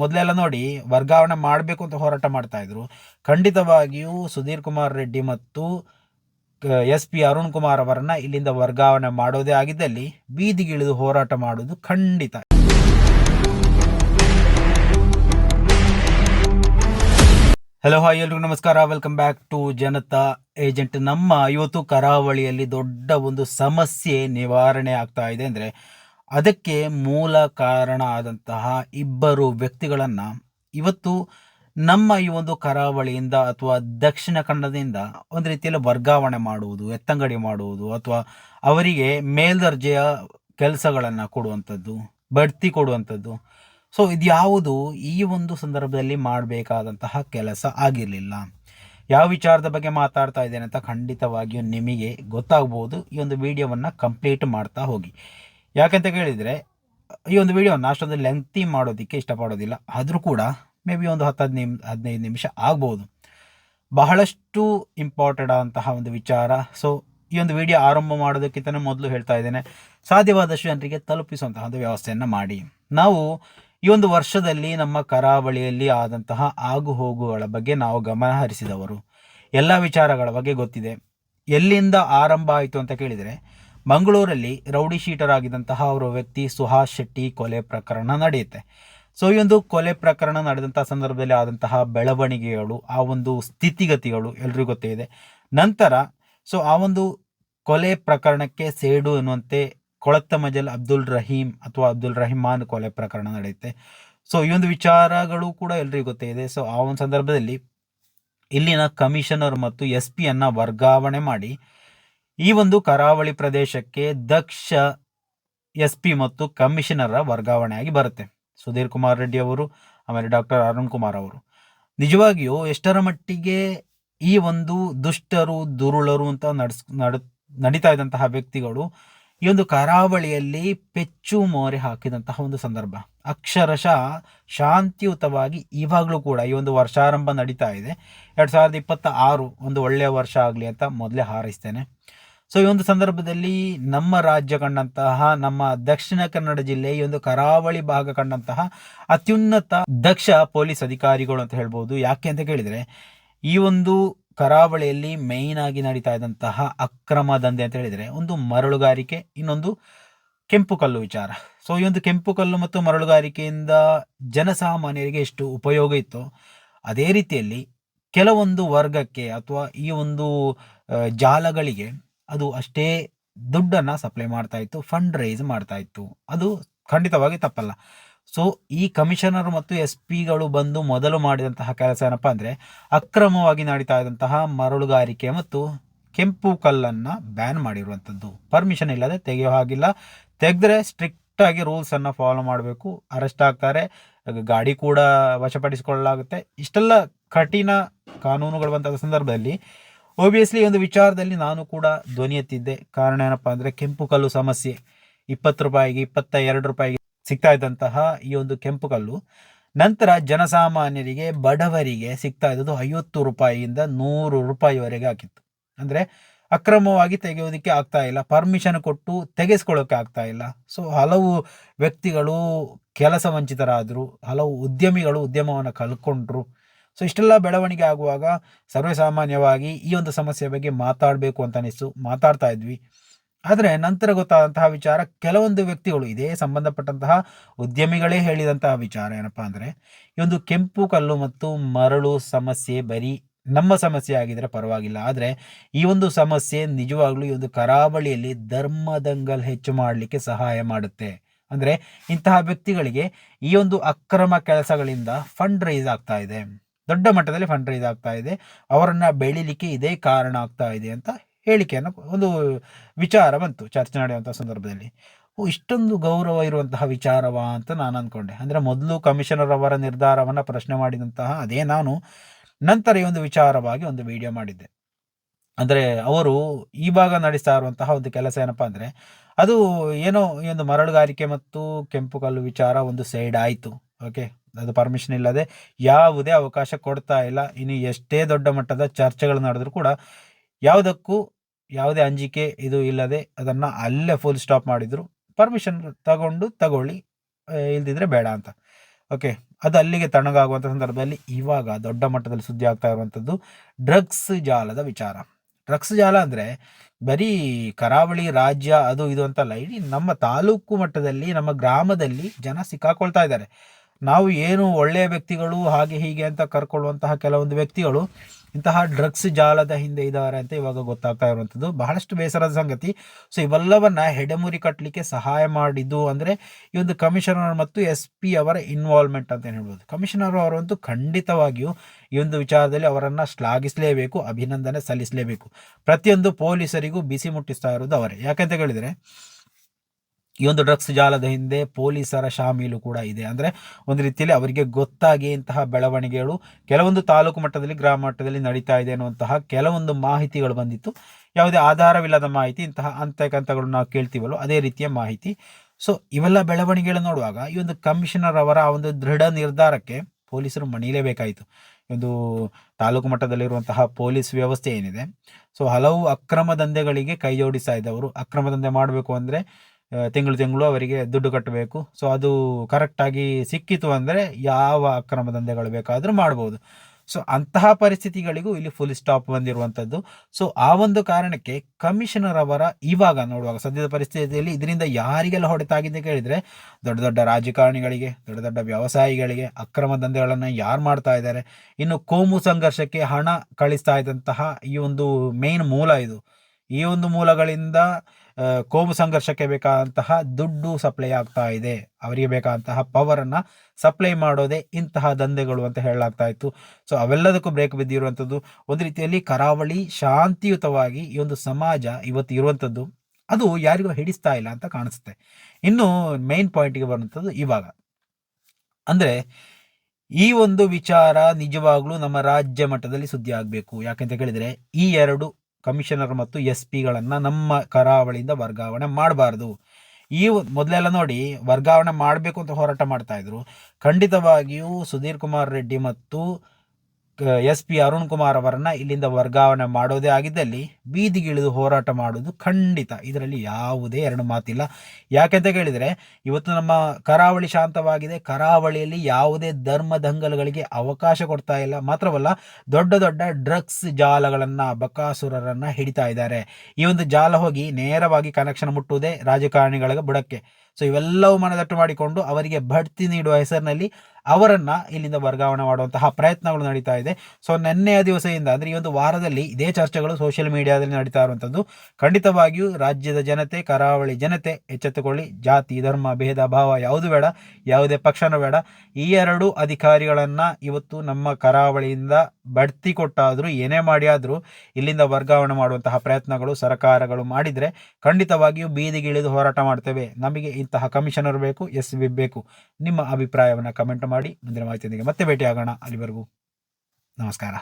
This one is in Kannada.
ಮೊದಲೆಲ್ಲ ನೋಡಿ ವರ್ಗಾವಣೆ ಮಾಡಬೇಕು ಅಂತ ಹೋರಾಟ ಮಾಡ್ತಾ ಇದ್ರು. ಖಂಡಿತವಾಗಿಯೂ ಸುಧೀರ್ ಕುಮಾರ್ ರೆಡ್ಡಿ ಮತ್ತು ಎಸ್ ಪಿ ಅರುಣ್ ಕುಮಾರ್ ಅವರನ್ನ ಇಲ್ಲಿಂದ ವರ್ಗಾವಣೆ ಮಾಡೋದೇ ಆಗಿದ್ದಲ್ಲಿ ಬೀದಿಗಿಳಿದು ಹೋರಾಟ ಮಾಡೋದು ಖಂಡಿತ. ಹಲೋ ಹಾಯ್ ಎಲ್ರಿಗೂ ನಮಸ್ಕಾರ. Welcome back to Janata agent. ನಮ್ಮ ಇವತ್ತು ಕರಾವಳಿಯಲ್ಲಿ ದೊಡ್ಡ ಒಂದು ಸಮಸ್ಯೆ ನಿವಾರಣೆ ಆಗ್ತಾ ಇದೆ. ಅಂದರೆ ಅದಕ್ಕೆ ಮೂಲ ಕಾರಣ ಆದಂತಹ ಇಬ್ಬರು ವ್ಯಕ್ತಿಗಳನ್ನು ಇವತ್ತು ನಮ್ಮ ಈ ಒಂದು ಕರಾವಳಿಯಿಂದ ಅಥವಾ ದಕ್ಷಿಣ ಕನ್ನಡದಿಂದ ಒಂದು ರೀತಿಯಲ್ಲಿ ವರ್ಗಾವಣೆ ಮಾಡುವುದು, ಎತ್ತಂಗಡಿ ಮಾಡುವುದು ಅಥವಾ ಅವರಿಗೆ ಮೇಲ್ದರ್ಜೆಯ ಕೆಲಸಗಳನ್ನು ಕೊಡುವಂಥದ್ದು, ಬಡ್ತಿ ಕೊಡುವಂಥದ್ದು. ಸೊ ಇದ್ಯಾವುದು ಈ ಒಂದು ಸಂದರ್ಭದಲ್ಲಿ ಮಾಡಬೇಕಾದಂತಹ ಕೆಲಸ ಆಗಿರಲಿಲ್ಲ. ಯಾವ ವಿಚಾರದ ಬಗ್ಗೆ ಮಾತಾಡ್ತಾ ಇದ್ದೇನೆ ಅಂತ ಖಂಡಿತವಾಗಿಯೂ ನಿಮಗೆ ಗೊತ್ತಾಗ್ಬೋದು. ಈ ಒಂದು ವಿಡಿಯೋವನ್ನು ಕಂಪ್ಲೀಟ್ ಮಾಡ್ತಾ ಹೋಗಿ. ಯಾಕಂತ ಕೇಳಿದರೆ, ಈ ಒಂದು ವಿಡಿಯೋನ ಅಷ್ಟೊಂದು ಲೆಂತಿ ಮಾಡೋದಕ್ಕೆ ಇಷ್ಟಪಡೋದಿಲ್ಲ. ಆದರೂ ಕೂಡ ಮೇ ಬಿ ಒಂದು ಹತ್ತು ಹದಿನೈದು ಹದಿನೈದು ನಿಮಿಷ ಆಗ್ಬೋದು. ಬಹಳಷ್ಟು ಇಂಪಾರ್ಟೆಂಟ್ ಆದಂತಹ ಒಂದು ವಿಚಾರ. ಸೊ ಈ ಒಂದು ವಿಡಿಯೋ ಆರಂಭ ಮಾಡೋದಕ್ಕಿಂತ ಮೊದಲು ಹೇಳ್ತಾ ಇದ್ದೇನೆ, ಸಾಧ್ಯವಾದಷ್ಟು ಜನರಿಗೆ ತಲುಪಿಸುವಂತಹ ಒಂದು ವ್ಯವಸ್ಥೆಯನ್ನು ಮಾಡಿ. ನಾವು ಈ ಒಂದು ವರ್ಷದಲ್ಲಿ ನಮ್ಮ ಕರಾವಳಿಯಲ್ಲಿ ಆದಂತಹ ಆಗು ಹೋಗುಗಳ ಬಗ್ಗೆ ನಾವು ಗಮನ ಹರಿಸಿದವರು. ಎಲ್ಲ ವಿಚಾರಗಳ ಬಗ್ಗೆ ಗೊತ್ತಿದೆ. ಎಲ್ಲಿಂದ ಆರಂಭ ಆಯಿತು ಅಂತ ಕೇಳಿದರೆ ಮಂಗಳೂರಲ್ಲಿ ರೌಡಿ ಶೀಟರ್ ಆಗಿದ್ದಂತಹ ಅವರ ವ್ಯಕ್ತಿ ಸುಹಾಸ್ ಶೆಟ್ಟಿ ಕೊಲೆ ಪ್ರಕರಣ ನಡೆಯುತ್ತೆ. ಸೊ, ಈ ಒಂದು ಕೊಲೆ ಪ್ರಕರಣ ನಡೆದಂತಹ ಸಂದರ್ಭದಲ್ಲಿ ಆದಂತಹ ಬೆಳವಣಿಗೆಗಳು, ಆ ಒಂದು ಸ್ಥಿತಿಗತಿಗಳು ಎಲ್ರಿಗೂ ಗೊತ್ತೇ ಇದೆ. ನಂತರ, ಸೊ, ಆ ಒಂದು ಕೊಲೆ ಪ್ರಕರಣಕ್ಕೆ ಸೇಡು ಎನ್ನುವಂತೆ ಕೊಳತ್ತ ಮಜಲ್ ಅಬ್ದುಲ್ ರಹೀಂ ಅಥವಾ ಅಬ್ದುಲ್ ರಹಿಮಾನ್ ಕೊಲೆ ಪ್ರಕರಣ ನಡೆಯುತ್ತೆ. ಸೊ, ಈ ಒಂದು ವಿಚಾರಗಳು ಕೂಡ ಎಲ್ರಿಗೂ ಗೊತ್ತೇ ಇದೆ. ಸೊ, ಆ ಒಂದು ಸಂದರ್ಭದಲ್ಲಿ ಇಲ್ಲಿನ ಕಮಿಷನರ್ ಮತ್ತು ಎಸ್ ಪಿಯನ್ನು ವರ್ಗಾವಣೆ ಮಾಡಿ ಈ ಒಂದು ಕರಾವಳಿ ಪ್ರದೇಶಕ್ಕೆ ದಕ್ಷ ಎಸ್ ಪಿ ಮತ್ತು ಕಮಿಷನರ ವರ್ಗಾವಣೆಯಾಗಿ ಬರುತ್ತೆ. ಸುಧೀರ್ ಕುಮಾರ್ ರೆಡ್ಡಿ ಅವರು, ಆಮೇಲೆ ಡಾಕ್ಟರ್ ಅರುಣ್ ಕುಮಾರ್ ಅವರು. ನಿಜವಾಗಿಯೂ ಎಷ್ಟರ ಮಟ್ಟಿಗೆ ಈ ಒಂದು ದುಷ್ಟರು, ದುರುಳರು ಅಂತ ನಡೆಸ್, ನಡ, ನಡೀತಾ ಇದ್ದಂತಹ ವ್ಯಕ್ತಿಗಳು ಈ ಒಂದು ಕರಾವಳಿಯಲ್ಲಿ ಪೆಚ್ಚು ಮೋರೆ ಹಾಕಿದಂತಹ ಒಂದು ಸಂದರ್ಭ. ಅಕ್ಷರಶಃ ಶಾಂತಿಯುತವಾಗಿ ಇವಾಗಲೂ ಕೂಡ ಈ ಒಂದು ವರ್ಷಾರಂಭ ನಡೀತಾ ಇದೆ. ಎರಡು ಸಾವಿರದ ಇಪ್ಪತ್ತ ಆರು ಒಂದು ಒಳ್ಳೆಯ ವರ್ಷ ಆಗಲಿ ಅಂತ ಮೊದಲೇ ಹಾರೈಸ್ತೇನೆ. ಸೊ ಈ ಒಂದು ಸಂದರ್ಭದಲ್ಲಿ ನಮ್ಮ ರಾಜ್ಯ ಕಂಡಂತಹ, ನಮ್ಮ ದಕ್ಷಿಣ ಕನ್ನಡ ಜಿಲ್ಲೆ ಈ ಒಂದು ಕರಾವಳಿ ಭಾಗ ಕಂಡಂತಹ ಅತ್ಯುನ್ನತ ದಕ್ಷ ಪೊಲೀಸ್ ಅಧಿಕಾರಿಗಳು ಅಂತ ಹೇಳ್ಬೋದು. ಯಾಕೆ ಅಂತ ಕೇಳಿದರೆ, ಈ ಒಂದು ಕರಾವಳಿಯಲ್ಲಿ ಮೇಯ್ನ್ ಆಗಿ ನಡೀತಾ ಇದ್ದಂತಹ ಅಕ್ರಮ ದಂಧೆ ಅಂತ ಹೇಳಿದರೆ, ಒಂದು ಮರಳುಗಾರಿಕೆ, ಇನ್ನೊಂದು ಕೆಂಪು ಕಲ್ಲು ವಿಚಾರ. ಸೊ ಈ ಒಂದು ಕೆಂಪು ಕಲ್ಲು ಮತ್ತು ಮರಳುಗಾರಿಕೆಯಿಂದ ಜನಸಾಮಾನ್ಯರಿಗೆ ಎಷ್ಟು ಉಪಯೋಗ ಇತ್ತು, ಅದೇ ರೀತಿಯಲ್ಲಿ ಕೆಲವೊಂದು ವರ್ಗಕ್ಕೆ ಅಥವಾ ಈ ಒಂದು ಜಾಲಗಳಿಗೆ ಅದು ಅಷ್ಟೇ ದುಡ್ಡನ್ನು ಸಪ್ಲೈ ಮಾಡ್ತಾ ಇತ್ತು ಫಂಡ್ ರೈಸ್ ಮಾಡ್ತಾ ಇತ್ತು. ಅದು ಖಂಡಿತವಾಗಿ ತಪ್ಪಲ್ಲ. ಸೊ ಈ ಕಮಿಷನರ್ ಮತ್ತು ಎಸ್ ಪಿಗಳು ಬಂದು ಮೊದಲು ಮಾಡಿದಂತಹ ಕೆಲಸ ಏನಪ್ಪ ಅಂದರೆ, ಅಕ್ರಮವಾಗಿ ನಡೀತಾ ಇದ್ದಂತಹ ಮರಳುಗಾರಿಕೆ ಮತ್ತು ಕೆಂಪು ಕಲ್ಲನ್ನು ಬ್ಯಾನ್ ಮಾಡಿರುವಂಥದ್ದು. ಪರ್ಮಿಷನ್ ಇಲ್ಲದೆ ತೆಗೆಯೋ ಹಾಗಿಲ್ಲ. ತೆಗೆದ್ರೆ ಸ್ಟ್ರಿಕ್ಟಾಗಿ ರೂಲ್ಸನ್ನು ಫಾಲೋ ಮಾಡಬೇಕು ಅರೆಸ್ಟ್ ಆಗ್ತಾರೆ ಗಾಡಿ ಕೂಡ ವಶಪಡಿಸಿಕೊಳ್ಳಲಾಗುತ್ತೆ. ಇಷ್ಟೆಲ್ಲ ಕಠಿಣ ಕಾನೂನುಗಳು ಬಂದ ಸಂದರ್ಭದಲ್ಲಿ ಒಬಿಯಸ್ಲಿ ಒಂದು ವಿಚಾರದಲ್ಲಿ ನಾನು ಕೂಡ ಧ್ವನಿ ಎತ್ತಿದ್ದೆ. ಕಾರಣ ಏನಪ್ಪ ಅಂದರೆ ಕೆಂಪು ಕಲ್ಲು ಸಮಸ್ಯೆ. ಇಪ್ಪತ್ತು ರೂಪಾಯಿಗೆ ಇಪ್ಪತ್ತ ಎರಡು ರೂಪಾಯಿಗೆ ಸಿಗ್ತಾ ಇದ್ದಂತಹ ಈ ಒಂದು ಕೆಂಪು ಕಲ್ಲು. ನಂತರ ಜನಸಾಮಾನ್ಯರಿಗೆ, ಬಡವರಿಗೆ ಸಿಗ್ತಾ ಇದ್ದದ್ದು ಐವತ್ತು ರೂಪಾಯಿಯಿಂದ ನೂರು ರೂಪಾಯಿವರೆಗೆ ಹಾಕಿತ್ತು ಅಂದರೆ ಅಕ್ರಮವಾಗಿ ತೆಗೆಯೋದಕ್ಕೆ ಆಗ್ತಾ ಇಲ್ಲ. ಪರ್ಮಿಷನ್ ಕೊಟ್ಟು ತೆಗೆಸ್ಕೊಳ್ಳೋಕೆ ಆಗ್ತಾ ಇಲ್ಲ. ಸೊ ಹಲವು ವ್ಯಕ್ತಿಗಳು ಕೆಲಸ ವಂಚಿತರಾದರು, ಹಲವು ಉದ್ಯಮಿಗಳು ಉದ್ಯಮವನ್ನು ಕಳ್ಕೊಂಡ್ರು. ಸೊ ಇಷ್ಟೆಲ್ಲ ಬೆಳವಣಿಗೆ ಆಗುವಾಗ ಸರ್ವೇ ಸಾಮಾನ್ಯವಾಗಿ ಈ ಒಂದು ಸಮಸ್ಯೆ ಬಗ್ಗೆ ಮಾತಾಡಬೇಕು ಅಂತ ಅನಿಸ್ತು ಮಾತಾಡ್ತಾ ಇದ್ವಿ. ಆದರೆ ನಂತರ ಗೊತ್ತಾದಂತಹ ವಿಚಾರ ಕೆಲವೊಂದು ವ್ಯಕ್ತಿಗಳು, ಇದೇ ಸಂಬಂಧಪಟ್ಟಂತಹ ಉದ್ಯಮಿಗಳೇ ಹೇಳಿದಂತಹ ವಿಚಾರ ಏನಪ್ಪ ಅಂದರೆ, ಈ ಒಂದು ಕೆಂಪು ಕಲ್ಲು ಮತ್ತು ಮರಳು ಸಮಸ್ಯೆ ಬರೀ ನಮ್ಮ ಸಮಸ್ಯೆ ಆಗಿದ್ರೆ ಪರವಾಗಿಲ್ಲ. ಆದರೆ ಈ ಒಂದು ಸಮಸ್ಯೆ ನಿಜವಾಗ್ಲೂ ಈ ಒಂದು ಕರಾವಳಿಯಲ್ಲಿ ಧರ್ಮದಂಗಲ್ ಹೆಚ್ಚು ಮಾಡಲಿಕ್ಕೆ ಸಹಾಯ ಮಾಡುತ್ತೆ. ಅಂದರೆ ಇಂತಹ ವ್ಯಕ್ತಿಗಳಿಗೆ ಈ ಒಂದು ಅಕ್ರಮ ಕೆಲಸಗಳಿಂದ ಫಂಡ್ ರೈಸ್ ಆಗ್ತಾ ಇದೆ. ದೊಡ್ಡ ಮಟ್ಟದಲ್ಲಿ ಫಂಡ್ ರೈಸ್ ಆಗ್ತಾ ಇದೆ. ಅವರನ್ನು ಬೆಳಿಲಿಕ್ಕೆ ಇದೇ ಕಾರಣ ಆಗ್ತಾ ಇದೆ ಅಂತ ಹೇಳಿಕೆಯನ್ನು ಒಂದು ವಿಚಾರ ಬಂತು ಚರ್ಚೆ ನಡೆಯುವಂಥ ಸಂದರ್ಭದಲ್ಲಿ. ಓ, ಇಷ್ಟೊಂದು ಗೌರವ ಇರುವಂತಹ ವಿಚಾರವ ಅಂತ ನಾನು ಅಂದ್ಕೊಂಡೆ. ಅಂದರೆ ಮೊದಲು ಕಮಿಷನರ್ ಅವರ ನಿರ್ಧಾರವನ್ನು ಪ್ರಶ್ನೆ ಮಾಡಿದಂತಹ ಅದೇ ನಾನು ನಂತರ ಈ ಒಂದು ವಿಚಾರವಾಗಿ ಒಂದು ವಿಡಿಯೋ ಮಾಡಿದ್ದೆ. ಅಂದರೆ ಅವರು ಈ ಭಾಗ ನಡೆಸ್ತಾ ಇರುವಂತಹ ಒಂದು ಕೆಲಸ ಏನಪ್ಪ ಅಂದರೆ ಅದು ಏನೋ ಈ ಒಂದು ಮರಳುಗಾರಿಕೆ ಮತ್ತು ಕೆಂಪು ಕಲ್ಲು ವಿಚಾರ ಒಂದು ಸೈಡ್ ಆಯಿತು. ಓಕೆ ಅದು ಪರ್ಮಿಷನ್ ಇಲ್ಲದೆ ಯಾವುದೇ ಅವಕಾಶ ಕೊಡ್ತಾ ಇಲ್ಲ. ಇನ್ನು ಎಷ್ಟೇ ದೊಡ್ಡ ಮಟ್ಟದ ಚರ್ಚೆಗಳು ನಡೆದರೂ ಕೂಡ ಯಾವುದಕ್ಕೂ ಯಾವುದೇ ಅಂಜಿಕೆ ಇದು ಇಲ್ಲದೆ ಅದನ್ನು ಅಲ್ಲೇ ಫುಲ್ ಸ್ಟಾಪ್ ಮಾಡಿದರು. ಪರ್ಮಿಷನ್ ತಗೊಂಡು ತಗೊಳ್ಳಿ ಇಲ್ದಿದ್ರೆ ಬೇಡ ಅಂತ. ಓಕೆ ಅದು ಅಲ್ಲಿಗೆ ತಣ್ಣಗಾಗುವಂಥ ಸಂದರ್ಭದಲ್ಲಿ ಇವಾಗ ದೊಡ್ಡ ಮಟ್ಟದಲ್ಲಿ ಸುದ್ದಿ ಆಗ್ತಾ ಇರುವಂಥದ್ದು ಡ್ರಗ್ಸ್ ಜಾಲದ ವಿಚಾರ. ಡ್ರಗ್ಸ್ ಜಾಲ ಅಂದರೆ ಬರೀ ಕರಾವಳಿ ರಾಜ್ಯ ಅದು ಇದು ಅಂತಲ್ಲ ಇಡೀ ನಮ್ಮ ತಾಲೂಕು ಮಟ್ಟದಲ್ಲಿ, ನಮ್ಮ ಗ್ರಾಮದಲ್ಲಿ ಜನ ಸಿಕ್ಕಾಕೊಳ್ತಾ ಇದ್ದಾರೆ. ನಾವು ಏನು ಒಳ್ಳೆಯ ವ್ಯಕ್ತಿಗಳು, ಹಾಗೆ ಹೀಗೆ ಅಂತ ಕರ್ಕೊಳ್ಳುವಂತಹ ಕೆಲವೊಂದು ವ್ಯಕ್ತಿಗಳು ಇಂತಹ ಡ್ರಗ್ಸ್ ಜಾಲದ ಹಿಂದೆ ಇದ್ದಾರೆ ಅಂತ ಇವಾಗ ಗೊತ್ತಾಗ್ತಾ ಇರುವಂಥದ್ದು. ಬಹಳಷ್ಟು ಬೇಸರದ ಸಂಗತಿ. ಸೊ ಇವೆಲ್ಲವನ್ನ ಹೆಡೆಮುರಿ ಕಟ್ಟಲಿಕ್ಕೆ ಸಹಾಯ ಮಾಡಿದ್ದು ಅಂದರೆ ಈ ಒಂದು ಕಮಿಷನರ್ ಮತ್ತು ಎಸ್ ಪಿ ಅವರ ಇನ್ವಾಲ್ವ್ಮೆಂಟ್ ಅಂತ ಹೇಳ್ಬೋದು. ಕಮಿಷನರ್ ಅವರಂತೂ ಖಂಡಿತವಾಗಿಯೂ ಈ ಒಂದು ವಿಚಾರದಲ್ಲಿ ಅವರನ್ನು ಶ್ಲಾಘಿಸಲೇಬೇಕು, ಅಭಿನಂದನೆ ಸಲ್ಲಿಸಲೇಬೇಕು. ಪ್ರತಿಯೊಂದು ಪೊಲೀಸರಿಗೂ ಬಿಸಿ ಮುಟ್ಟಿಸ್ತಾ ಇರೋದು ಅವರೇ. ಯಾಕಂತ ಹೇಳಿದರೆ ಈ ಒಂದು ಡ್ರಗ್ಸ್ ಜಾಲದ ಹಿಂದೆ ಪೊಲೀಸರ ಶಾಮೀಲು ಕೂಡ ಇದೆ. ಅಂದರೆ ಒಂದು ರೀತಿಯಲ್ಲಿ ಅವರಿಗೆ ಗೊತ್ತಾಗಿ ಇಂತಹ ಬೆಳವಣಿಗೆಗಳು ಕೆಲವೊಂದು ತಾಲೂಕು ಮಟ್ಟದಲ್ಲಿ, ಗ್ರಾಮ ಮಟ್ಟದಲ್ಲಿ ನಡೀತಾ ಇದೆ ಅನ್ನುವಂತಹ ಕೆಲವೊಂದು ಮಾಹಿತಿಗಳು ಬಂದಿತ್ತು. ಯಾವುದೇ ಆಧಾರವಿಲ್ಲದ ಮಾಹಿತಿ, ಇಂತಹ ಅಂತಕಂತಗಳು ನಾವು ಕೇಳ್ತೀವಲ್ಲೋ ಅದೇ ರೀತಿಯ ಮಾಹಿತಿ. ಸೊ ಇವೆಲ್ಲ ಬೆಳವಣಿಗೆಗಳು ನೋಡುವಾಗ ಈ ಒಂದು ಕಮಿಷನರ್ ಅವರ ಒಂದು ದೃಢ ನಿರ್ಧಾರಕ್ಕೆ ಪೊಲೀಸರು ಮಣಿಲೇಬೇಕಾಯಿತು ಒಂದು ತಾಲೂಕು ಮಟ್ಟದಲ್ಲಿರುವಂತಹ ಪೊಲೀಸ್ ವ್ಯವಸ್ಥೆ ಏನಿದೆ. ಸೊ ಹಲವು ಅಕ್ರಮ ದಂಧೆಗಳಿಗೆ ಕೈ ಜೋಡಿಸ್ತಾ ಇದ್ದವರು, ಅಕ್ರಮ ದಂಧೆ ಮಾಡಬೇಕು ಅಂದರೆ ತಿಂಗಳು ತಿಂಗಳು ಅವರಿಗೆ ದುಡ್ಡು ಕಟ್ಟಬೇಕು. ಸೊ ಅದು ಕರೆಕ್ಟಾಗಿ ಸಿಕ್ಕಿತು ಅಂದರೆ ಯಾವ ಅಕ್ರಮ ದಂಧೆಗಳು ಬೇಕಾದರೂ ಮಾಡ್ಬೋದು. ಸೊ ಅಂತಹ ಪರಿಸ್ಥಿತಿಗಳಿಗೂ ಇಲ್ಲಿ ಫುಲ್ ಸ್ಟಾಪ್ ಬಂದಿರುವಂಥದ್ದು ಸೊ ಆ ಒಂದು ಕಾರಣಕ್ಕೆ ಕಮಿಷನರ್ ಅವರ ಇವಾಗ ನೋಡುವಾಗ, ಸದ್ಯದ ಪರಿಸ್ಥಿತಿಯಲ್ಲಿ ಇದರಿಂದ ಯಾರಿಗೆಲ್ಲ ಹೊಡೆತಾಗಿದೆ ಕೇಳಿದರೆ, ದೊಡ್ಡ ದೊಡ್ಡ ರಾಜಕಾರಣಿಗಳಿಗೆ, ದೊಡ್ಡ ದೊಡ್ಡ ವ್ಯವಸಾಯಿಗಳಿಗೆ ಅಕ್ರಮ ದಂಧೆಗಳನ್ನು ಯಾರು ಮಾಡ್ತಾ ಇದ್ದಾರೆ? ಇನ್ನು ಕೋಮು ಸಂಘರ್ಷಕ್ಕೆ ಹಣ ಕಳಿಸ್ತಾ ಇದ್ದಂತಹ ಈ ಒಂದು ಮೇನ್ ಮೂಲ ಇದು. ಈ ಒಂದು ಮೂಲಗಳಿಂದ ಕೋಮು ಸಂಘರ್ಷಕ್ಕೆ ಬೇಕಾದಂತಹ ದುಡ್ಡು ಸಪ್ಲೈ ಆಗ್ತಾ ಇದೆ. ಅವರಿಗೆ ಬೇಕಾದಂತಹ ಪವರನ್ನು ಸಪ್ಲೈ ಮಾಡೋದೇ ಇಂತಹ ದಂಧೆಗಳು ಅಂತ ಹೇಳಲಾಗ್ತಾ ಇತ್ತು. ಸೊ ಅವೆಲ್ಲದಕ್ಕೂ ಬ್ರೇಕ್ ಬಿದ್ದಿರುವಂಥದ್ದು, ಒಂದು ರೀತಿಯಲ್ಲಿ ಕರಾವಳಿ ಶಾಂತಿಯುತವಾಗಿ ಈ ಒಂದು ಸಮಾಜ ಇವತ್ತು ಇರುವಂಥದ್ದು, ಅದು ಯಾರಿಗೂ ಹಿಡಿಸ್ತಾ ಇಲ್ಲ ಅಂತ ಕಾಣಿಸುತ್ತೆ. ಇನ್ನು ಮೇನ್ ಪಾಯಿಂಟ್ಗೆ ಬರುವಂಥದ್ದು ಇವಾಗ. ಅಂದರೆ, ಈ ಒಂದು ವಿಚಾರ ನಿಜವಾಗ್ಲೂ ನಮ್ಮ ರಾಜ್ಯ ಮಟ್ಟದಲ್ಲಿ ಸುದ್ದಿ ಆಗಬೇಕು ಯಾಕಂತ ಕೇಳಿದರೆ, ಈ ಎರಡು ಕಮಿಷನರ್ ಮತ್ತು ಎಸ್ ಪಿಗಳನ್ನು ನಮ್ಮ ಕರಾವಳಿಯಿಂದ ವರ್ಗಾವಣೆ ಮಾಡಬಾರ್ದು. ಈ ಮೊದಲೆಲ್ಲ ನೋಡಿ ವರ್ಗಾವಣೆ ಮಾಡಬೇಕು ಅಂತ ಹೋರಾಟ ಮಾಡ್ತಾ ಇದ್ರು. ಖಂಡಿತವಾಗಿಯೂ ಸುಧೀರ್ ಕುಮಾರ್ ರೆಡ್ಡಿ ಮತ್ತು ಎಸ್ ಪಿ ಅರುಣ್ ಕುಮಾರ್ ಅವರನ್ನು ಇಲ್ಲಿಂದ ವರ್ಗಾವಣೆ ಮಾಡೋದೇ ಆಗಿದ್ದಲ್ಲಿ ಬೀದಿಗಿಳಿದು ಹೋರಾಟ ಮಾಡೋದು ಖಂಡಿತ. ಇದರಲ್ಲಿ ಯಾವುದೇ ಎರಡು ಮಾತಿಲ್ಲ. ಯಾಕೆಂತ ಕೇಳಿದರೆ, ಇವತ್ತು ನಮ್ಮ ಕರಾವಳಿ ಶಾಂತವಾಗಿದೆ. ಕರಾವಳಿಯಲ್ಲಿ ಯಾವುದೇ ಧರ್ಮ ದಂಗಲ್ಗಳಿಗೆ ಅವಕಾಶ ಕೊಡ್ತಾ ಇಲ್ಲ. ಮಾತ್ರವಲ್ಲ, ದೊಡ್ಡ ದೊಡ್ಡ ಡ್ರಗ್ಸ್ ಜಾಲಗಳನ್ನು ಬಕಾಸುರರನ್ನು ಹಿಡಿತಾ ಇದ್ದಾರೆ. ಈ ಒಂದು ಜಾಲ ಹೋಗಿ ನೇರವಾಗಿ ಕನೆಕ್ಷನ್ ಮುಟ್ಟುವುದೇ ರಾಜಕಾರಣಿಗಳ ಬುಡಕ್ಕೆ. ಸೊ ಇವೆಲ್ಲವೂ ಮನದಟ್ಟು ಮಾಡಿಕೊಂಡು ಅವರಿಗೆ ಬಡ್ತಿ ನೀಡುವ ಹೆಸರಿನಲ್ಲಿ ಅವರನ್ನು ಇಲ್ಲಿಂದ ವರ್ಗಾವಣೆ ಮಾಡುವಂತಹ ಪ್ರಯತ್ನಗಳು ನಡೀತಾ ಇದೆ. ಸೊ ನಿನ್ನೆಯ ದಿವಸದಿಂದ ಅಂದರೆ ಈ ಒಂದು ವಾರದಲ್ಲಿ ಇದೇ ಚರ್ಚೆಗಳು ಸೋಷಿಯಲ್ ಮೀಡಿಯಾದಲ್ಲಿ ನಡೀತಾ ಇರುವಂಥದ್ದು ಖಂಡಿತವಾಗಿಯೂ ರಾಜ್ಯದ ಜನತೆ, ಕರಾವಳಿ ಜನತೆ ಎಚ್ಚೆತ್ತುಕೊಳ್ಳಿ. ಜಾತಿ, ಧರ್ಮ, ಭೇದ, ಭಾವ ಯಾವುದು ಬೇಡ, ಯಾವುದೇ ಪಕ್ಷನೂ ಬೇಡ. ಈ ಎರಡು ಅಧಿಕಾರಿಗಳನ್ನು ಇವತ್ತು ನಮ್ಮ ಕರಾವಳಿಯಿಂದ ಬಡ್ತಿ ಕೊಟ್ಟಾದರೂ, ಏನೇ ಮಾಡಿಯಾದರೂ ಇಲ್ಲಿಂದ ವರ್ಗಾವಣೆ ಮಾಡುವಂತಹ ಪ್ರಯತ್ನಗಳು, ಸರ್ಕಾರಗಳು ಮಾಡಿದರೆ ಖಂಡಿತವಾಗಿಯೂ ಬೀದಿಗಿಳಿದು ಹೋರಾಟ ಮಾಡ್ತೇವೆ. ನಮಗೆ ಇಂತಹ ಕಮಿಷನರ್ ಬೇಕು ಎಸ್ ಬಿ ಬೇಕು. ನಿಮ್ಮ ಅಭಿಪ್ರಾಯವನ್ನು ಕಮೆಂಟ್ ಮಾಡಿ, ಮುಂದಿನ ಮಾಹಿತಿಯೊಂದಿಗೆ ಮತ್ತೆ ಭೇಟಿಯಾಗೋಣ. ಅಲ್ಲಿವರೆಗೂ ನಮಸ್ಕಾರ.